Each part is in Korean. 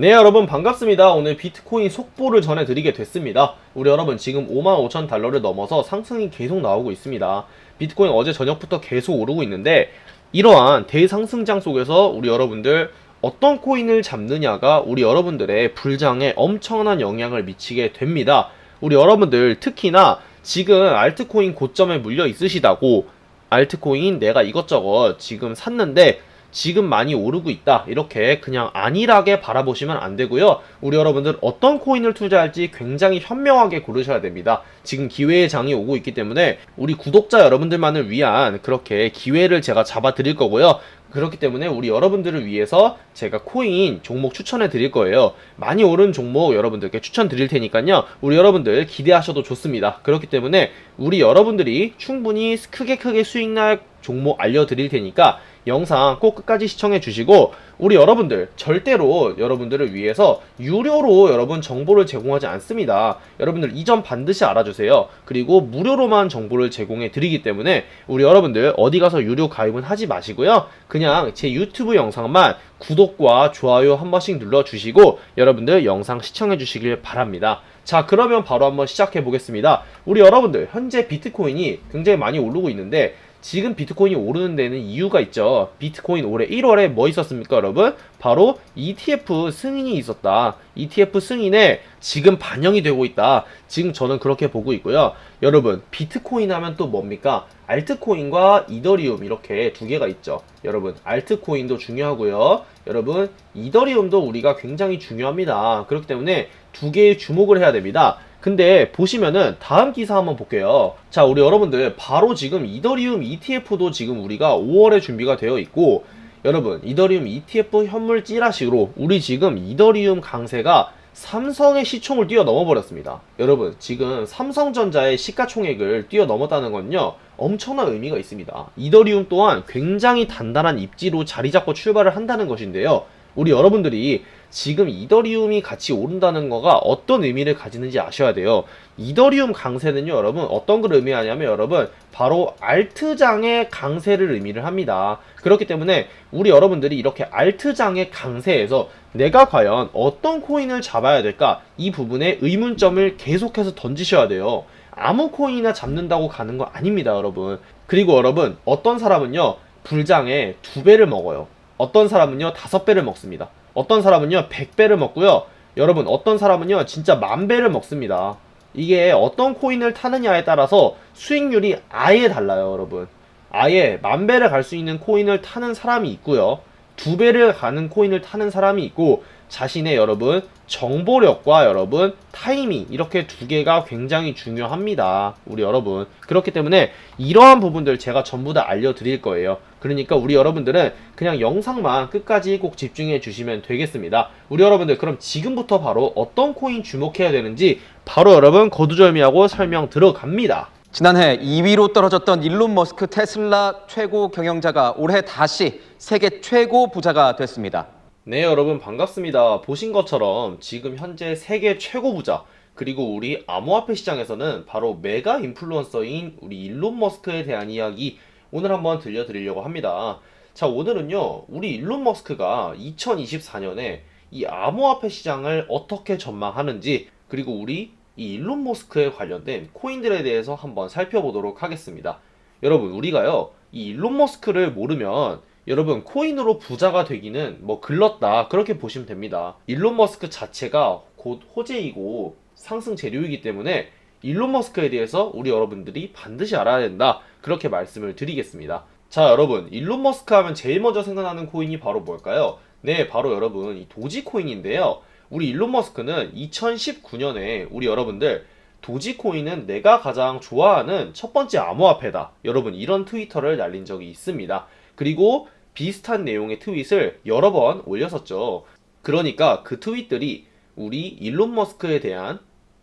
네 여러분 반갑습니다. 오늘 비트코인 속보를 전해드리게 됐습니다. 우리 여러분 지금 55,000 달러를 넘어서 상승이 계속 나오고 있습니다. 비트코인 어제 저녁부터 계속 오르고 있는데 이러한 대상승장 속에서 우리 여러분들 어떤 코인을 잡느냐가 우리 여러분들의 불장에 엄청난 영향을 미치게 됩니다. 우리 여러분들 특히나 지금 알트코인 고점에 물려 있으시다고 알트코인 내가 이것저것 지금 샀는데 지금 많이 오르고 있다. 이렇게 그냥 안일하게 바라보시면 안 되고요. 우리 여러분들 어떤 코인을 투자할지 굉장히 현명하게 고르셔야 됩니다. 지금 기회의 장이 오고 있기 때문에 우리 구독자 여러분들만을 위한 그렇게 기회를 제가 잡아 드릴 거고요. 그렇기 때문에 우리 여러분들을 위해서 제가 코인 종목 추천해 드릴 거예요. 많이 오른 종목 여러분들께 추천 드릴 테니까요. 우리 여러분들 기대하셔도 좋습니다. 그렇기 때문에 우리 여러분들이 충분히 크게 크게 수익 날 종목 알려 드릴 테니까 영상 꼭 끝까지 시청해 주시고 우리 여러분들 절대로 여러분들을 위해서 유료로 여러분 정보를 제공하지 않습니다. 여러분들 이 점 반드시 알아주세요. 그리고 무료로만 정보를 제공해 드리기 때문에 우리 여러분들 어디 가서 유료 가입은 하지 마시고요. 그냥 제 유튜브 영상만 구독과 좋아요 한 번씩 눌러 주시고 여러분들 영상 시청해 주시길 바랍니다. 자 그러면 바로 한번 시작해 보겠습니다. 우리 여러분들 현재 비트코인이 굉장히 많이 오르고 있는데 지금 비트코인이 오르는 데는 이유가 있죠. 비트코인 올해 1월에 뭐 있었습니까, 여러분? 바로 ETF 승인이 있었다. ETF 승인에 지금 반영이 되고 있다. 지금 저는 그렇게 보고 있고요. 여러분, 비트코인 하면 또 뭡니까? 알트코인과 이더리움 이렇게 두 개가 있죠. 여러분, 알트코인도 중요하고요. 여러분, 이더리움도 우리가 굉장히 중요합니다. 그렇기 때문에 두 개에 주목을 해야 됩니다. 근데 보시면은 다음 기사 한번 볼게요. 자, 우리 여러분들 바로 지금 이더리움 ETF도 지금 우리가 5월에 준비가 되어 있고 여러분, 이더리움 ETF 현물 찌라시로 우리 지금 이더리움 강세가 삼성의 시총을 뛰어넘어 버렸습니다. 여러분, 지금 삼성전자의 시가총액을 뛰어넘었다는 건요. 엄청난 의미가 있습니다. 이더리움 또한 굉장히 단단한 입지로 자리 잡고 출발을 한다는 것인데요. 우리 여러분들이 지금 이더리움이 같이 오른다는 거가 어떤 의미를 가지는지 아셔야 돼요. 이더리움 강세는요, 여러분, 어떤 걸 의미하냐면, 여러분, 바로 알트장의 강세를 의미를 합니다. 그렇기 때문에 우리 여러분들이 이렇게 알트장의 강세에서 내가 과연 어떤 코인을 잡아야 될까? 이 부분에 의문점을 계속해서 던지셔야 돼요. 아무 코인이나 잡는다고 가는 거 아닙니다, 여러분. 그리고 여러분, 어떤 사람은요, 불장에 두 배를 먹어요. 어떤 사람은요, 다섯 배를 먹습니다. 어떤 사람은요, 100배를 먹고요. 여러분, 어떤 사람은요, 진짜 만 배를 먹습니다. 이게 어떤 코인을 타느냐에 따라서 수익률이 아예 달라요, 여러분. 아예 만 배를 갈 수 있는 코인을 타는 사람이 있고요. 두 배를 가는 코인을 타는 사람이 있고, 자신의 여러분, 정보력과 여러분, 타이밍, 이렇게 두 개가 굉장히 중요합니다. 우리 여러분. 그렇기 때문에 이러한 부분들 제가 전부 다 알려드릴 거예요. 그러니까 우리 여러분들은 그냥 영상만 끝까지 꼭 집중해 주시면 되겠습니다. 우리 여러분들 그럼 지금부터 바로 어떤 코인 주목해야 되는지 바로 여러분 거두절미하고 설명 들어갑니다. 지난해 2위로 떨어졌던 일론 머스크 테슬라 최고 경영자가 올해 다시 세계 최고 부자가 됐습니다. 네, 여러분 반갑습니다. 보신 것처럼 지금 현재 세계 최고 부자 그리고 우리 암호화폐 시장에서는 바로 메가 인플루언서인 우리 일론 머스크에 대한 이야기 오늘 한번 들려드리려고 합니다. 자, 오늘은요, 우리 일론 머스크가 2024년에 이 암호화폐 시장을 어떻게 전망하는지 그리고 우리 이 일론 머스크에 관련된 코인들에 대해서 한번 살펴보도록 하겠습니다. 여러분, 우리가요, 이 일론 머스크를 모르면 여러분 코인으로 부자가 되기는 뭐 글렀다 그렇게 보시면 됩니다. 일론 머스크 자체가 곧 호재이고 상승 재료이기 때문에 일론 머스크에 대해서 우리 여러분들이 반드시 알아야 된다 그렇게 말씀을 드리겠습니다. 자 여러분 일론 머스크 하면 제일 먼저 생각나는 코인이 바로 뭘까요? 네 바로 여러분 이 도지코인인데요. 우리 일론 머스크는 2019년에 우리 여러분들 도지코인은 내가 가장 좋아하는 첫 번째 암호화폐다. 여러분 이런 트위터를 날린 적이 있습니다. 그리고 비슷한 내용의 트윗을 여러 번 올렸었죠. 그러니까 그 트윗들이 우리 일론 머스크에 대한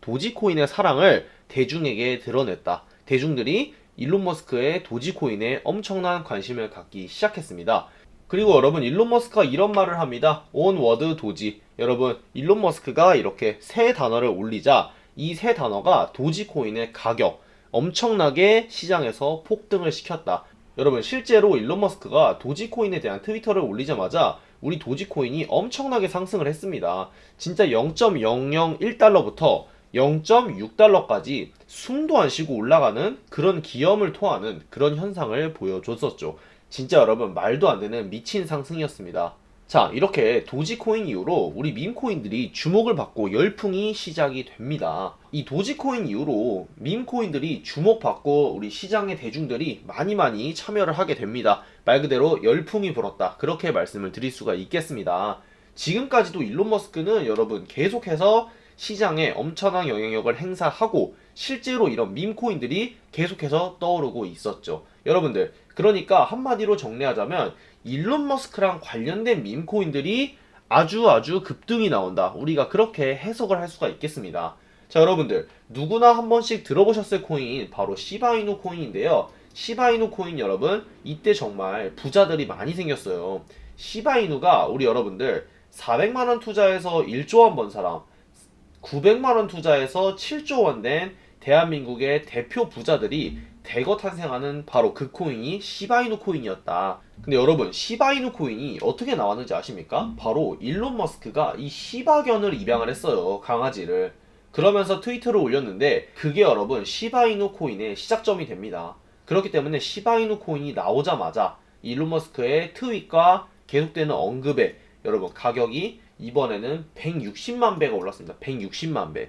도지코인의 사랑을 대중에게 드러냈다. 대중들이 일론 머스크의 도지코인에 엄청난 관심을 갖기 시작했습니다. 그리고 여러분 일론 머스크가 이런 말을 합니다. 온 워드 도지. 여러분 일론 머스크가 이렇게 세 단어를 올리자 이세 단어가 도지코인의 가격 엄청나게 시장에서 폭등을 시켰다. 여러분 실제로 일론 머스크가 도지코인에 대한 트위터를 올리자마자 우리 도지코인이 엄청나게 상승을 했습니다. 진짜 0.001달러부터 0.6달러까지 숨도 안 쉬고 올라가는 그런 기염을 토하는 그런 현상을 보여줬었죠. 진짜 여러분 말도 안 되는 미친 상승이었습니다. 자, 이렇게 도지코인 이후로 우리 밈코인들이 주목을 받고 열풍이 시작이 됩니다. 이 도지코인 이후로 밈코인들이 주목받고 우리 시장의 대중들이 많이 많이 참여를 하게 됩니다. 말 그대로 열풍이 불었다. 그렇게 말씀을 드릴 수가 있겠습니다. 지금까지도 일론 머스크는 여러분 계속해서 시장에 엄청난 영향력을 행사하고 실제로 이런 밈코인들이 계속해서 떠오르고 있었죠. 여러분들, 그러니까 한마디로 정리하자면 일론 머스크랑 관련된 밈코인들이 아주 아주 급등이 나온다. 우리가 그렇게 해석을 할 수가 있겠습니다. 자, 여러분들, 누구나 한 번씩 들어보셨을 코인, 바로 시바이누 코인인데요. 시바이누 코인 여러분, 이때 정말 부자들이 많이 생겼어요. 시바이누가 우리 여러분들 400만원 투자해서 1조 원 번 사람, 900만원 투자해서 7조 원 된 대한민국의 대표 부자들이 대거 탄생하는 바로 그 코인이 시바이누 코인이었다. 근데 여러분, 시바이누 코인이 어떻게 나왔는지 아십니까? 바로 일론 머스크가 이 시바견을 입양을 했어요. 강아지를. 그러면서 트위터를 올렸는데 그게 여러분 시바이누 코인의 시작점이 됩니다. 그렇기 때문에 시바이누 코인이 나오자마자 일론 머스크의 트윗과 계속되는 언급에 여러분 가격이 이번에는 160만 배가 올랐습니다. 160만 배.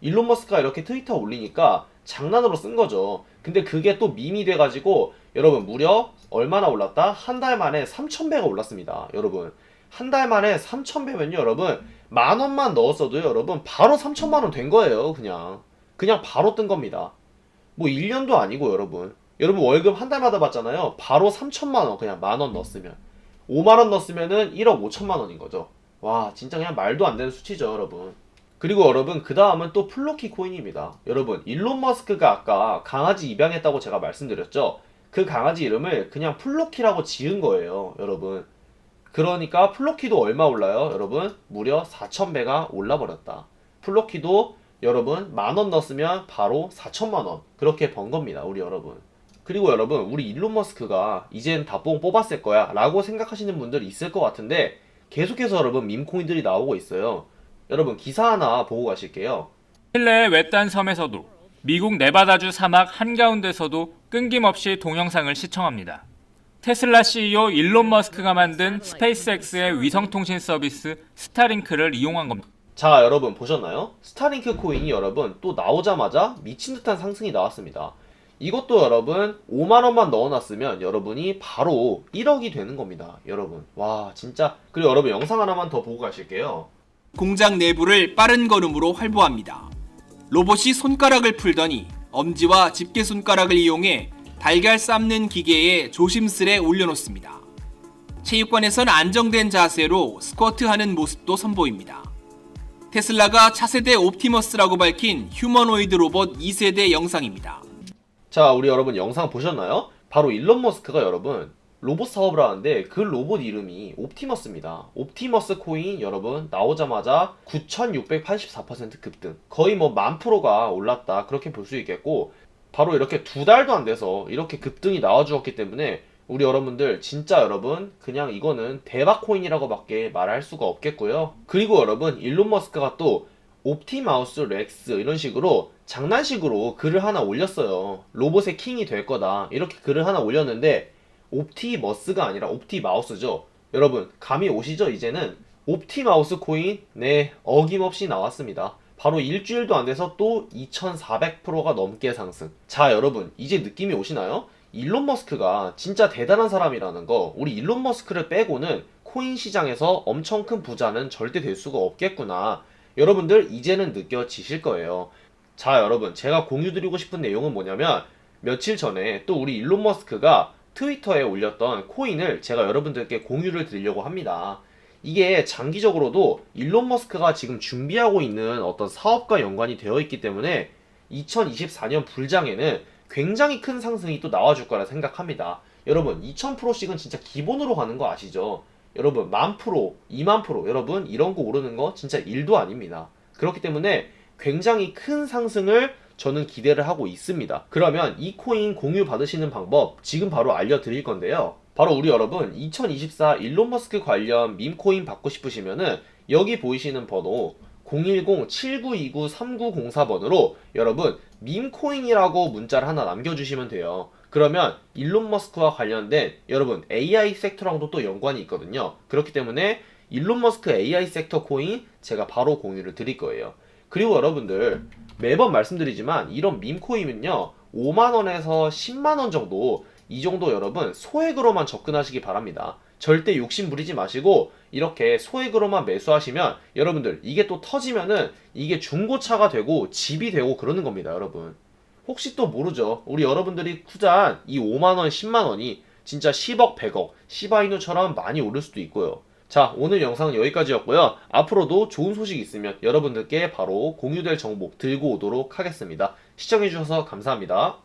일론 머스크가 이렇게 트위터 올리니까 장난으로 쓴 거죠. 근데 그게 또 밈이 돼가지고 여러분 무려 얼마나 올랐다? 한 달 만에 3,000배가 올랐습니다 여러분. 한 달 만에 3,000배면요 여러분. 만 원만 넣었어도 여러분 바로 3천만 원 된 거예요 그냥. 그냥 바로 뜬 겁니다. 뭐 1년도 아니고 여러분. 여러분 월급 한 달마다 받잖아요. 바로 3천만 원 그냥 만 원 넣었으면. 5만 원 넣었으면은 1억 5천만 원인 거죠. 와 진짜 그냥 말도 안 되는 수치죠 여러분 그리고 여러분 그 다음은 또 플로키 코인입니다. 여러분 일론 머스크가 아까 강아지 입양했다고 제가 말씀드렸죠? 그 강아지 이름을 그냥 플로키라고 지은 거예요 여러분. 그러니까 플로키도 얼마 올라요? 여러분 무려 4,000배가 올라버렸다. 플로키도 여러분 만 원 넣었으면 바로 4천만 원. 그렇게 번 겁니다 우리 여러분. 그리고 여러분 우리 일론 머스크가 이젠 다뽕 뽑았을 거야 라고 생각하시는 분들 있을 것 같은데 계속해서 여러분 밈코인들이 나오고 있어요. 여러분 기사 하나 보고 가실게요. 칠레의 외딴 섬에서도 미국 네바다주 사막 한가운데서도 끊김없이 동영상을 시청합니다. 테슬라 CEO 일론 머스크가 만든 스페이스X의 위성통신 서비스 스타링크를 이용한 겁니다. 자 여러분 보셨나요? 스타링크 코인이 여러분 또 나오자마자 미친 듯한 상승이 나왔습니다. 이것도 여러분 5만원만 넣어놨으면 여러분이 바로 1억이 되는 겁니다. 여러분 와 진짜 그리고 여러분 영상 하나만 더 보고 가실게요. 공장 내부를 빠른 걸음으로 활보합니다. 로봇이 손가락을 풀더니 엄지와 집게 손가락을 이용해 달걀 삶는 기계에 조심스레 올려놓습니다. 체육관에선 안정된 자세로 스쿼트하는 모습도 선보입니다. 테슬라가 차세대 옵티머스라고 밝힌 휴머노이드 로봇 2세대 영상입니다. 자, 우리 여러분 영상 보셨나요? 바로 일론 머스크가 여러분 로봇 사업을 하는데 그 로봇 이름이 옵티머스입니다. 옵티머스 코인 여러분 나오자마자 9,684% 급등. 거의 뭐 만 프로가 올랐다. 그렇게 볼 수 있겠고 바로 이렇게 두 달도 안 돼서 이렇게 급등이 나와 주었기 때문에 우리 여러분들 진짜 여러분 그냥 이거는 대박 코인이라고 밖에 말할 수가 없겠고요. 그리고 여러분 일론 머스크가 또 옵티마우스 렉스 이런 식으로 장난식으로 글을 하나 올렸어요. 로봇의 킹이 될 거다. 이렇게 글을 하나 올렸는데 옵티머스가 아니라 옵티마우스죠. 여러분 감이 오시죠? 이제는 옵티마우스 코인 네 어김없이 나왔습니다. 바로 일주일도 안 돼서 또 2,400%가 넘게 상승. 자 여러분 이제 느낌이 오시나요? 일론 머스크가 진짜 대단한 사람이라는 거 우리 일론 머스크를 빼고는 코인 시장에서 엄청 큰 부자는 절대 될 수가 없겠구나. 여러분들 이제는 느껴지실 거예요. 자, 여러분, 제가 공유 드리고 싶은 내용은 뭐냐면 며칠 전에 또 우리 일론 머스크가 트위터에 올렸던 코인을 제가 여러분들께 공유를 드리려고 합니다. 이게 장기적으로도 일론 머스크가 지금 준비하고 있는 어떤 사업과 연관이 되어 있기 때문에 2024년 불장에는 굉장히 큰 상승이 또 나와줄 거라 생각합니다. 여러분 2000%씩은 진짜 기본으로 가는 거 아시죠? 여러분 만 프로, 2만 프로 여러분 이런 거 오르는 거 진짜 일도 아닙니다. 그렇기 때문에 굉장히 큰 상승을 저는 기대를 하고 있습니다. 그러면 이 코인 공유 받으시는 방법 지금 바로 알려드릴 건데요. 바로 우리 여러분 2024 일론 머스크 관련 밈 코인 받고 싶으시면은 여기 보이시는 번호 010-7929-3904번으로 여러분 밈코인이라고 문자를 하나 남겨주시면 돼요. 그러면 일론 머스크와 관련된 여러분 AI 섹터랑도 또 연관이 있거든요. 그렇기 때문에 일론 머스크 AI 섹터 코인 제가 바로 공유를 드릴 거예요. 그리고 여러분들 매번 말씀드리지만 이런 밈코인은요 5만원에서 10만원 정도 이 정도 여러분 소액으로만 접근하시기 바랍니다. 절대 욕심 부리지 마시고 이렇게 소액으로만 매수하시면 여러분들 이게 또 터지면은 이게 중고차가 되고 집이 되고 그러는 겁니다 여러분. 혹시 또 모르죠? 우리 여러분들이 투자한 이 5만 원 10만 원이 진짜 10억 100억 시바이누처럼 많이 오를 수도 있고요 자 오늘 영상은 여기까지였고요. 앞으로도 좋은 소식 있으면 여러분들께 바로 공유될 정보 들고 오도록 하겠습니다. 시청해주셔서 감사합니다